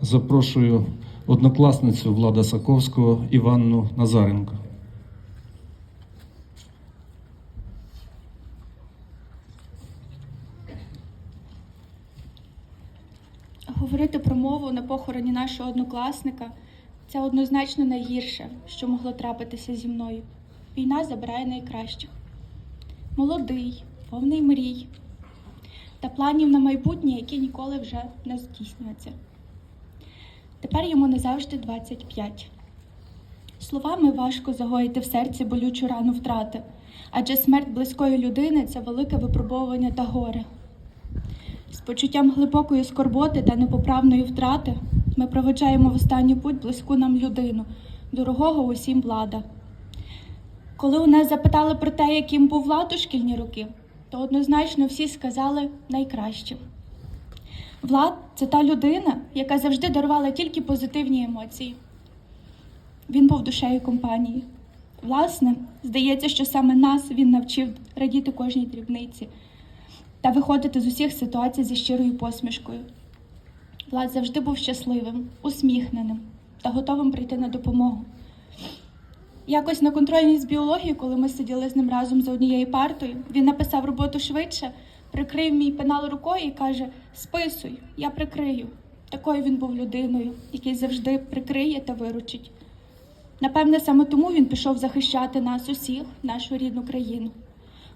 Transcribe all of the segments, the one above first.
Запрошую однокласницю Влада Саковського Іванну Назаренко. Говорити про мову на похороні нашого однокласника це однозначно найгірше, що могло трапитися зі мною. Війна забирає найкращих. Молодий, повний мрій та планів на майбутнє, які ніколи вже не здійсняться. Тепер йому не завжди 25. Словами важко загоїти в серці болючу рану втрати, адже смерть близької людини це велике випробовування та горе. З почуттям глибокої скорботи та непоправної втрати ми проведжаємо в останню путь близьку нам людину, дорогого усім влада. Коли у нас запитали про те, яким був влад у шкільні роки, то однозначно всі сказали найкращим. Влад це та людина, яка завжди дарувала тільки позитивні емоції. Він був душею компанії. Власне, здається, що саме нас він навчив радіти кожній дрібниці та виходити з усіх ситуацій зі щирою посмішкою. Влад завжди був щасливим, усміхненим та готовим прийти на допомогу. Якось на контрольній з біології, коли ми сиділи з ним разом за однією партою, він написав роботу швидше, прикрив мій пенал рукою і каже: Списуй, я прикрию. Такою він був людиною, який завжди прикриє та виручить. Напевне, саме тому він пішов захищати нас усіх, нашу рідну країну.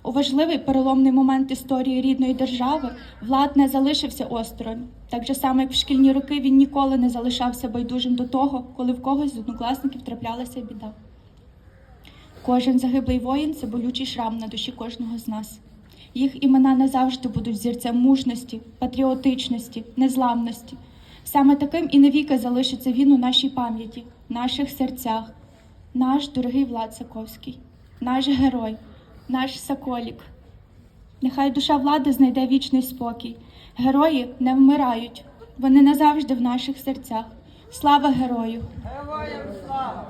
У важливий переломний момент історії рідної держави влад не залишився осторонь. Так же само, як в шкільні роки він ніколи не залишався байдужим до того, коли в когось з однокласників траплялася біда. Кожен загиблий воїн це болючий шрам на душі кожного з нас. Їх імена назавжди будуть зірцем мужності, патріотичності, незламності. Саме таким і навіки залишиться він у нашій пам'яті, наших серцях, наш дорогий Влад Саковський, наш герой, наш Соколік. Нехай душа влади знайде вічний спокій. Герої не вмирають, вони назавжди в наших серцях. Слава герою! Героям слава!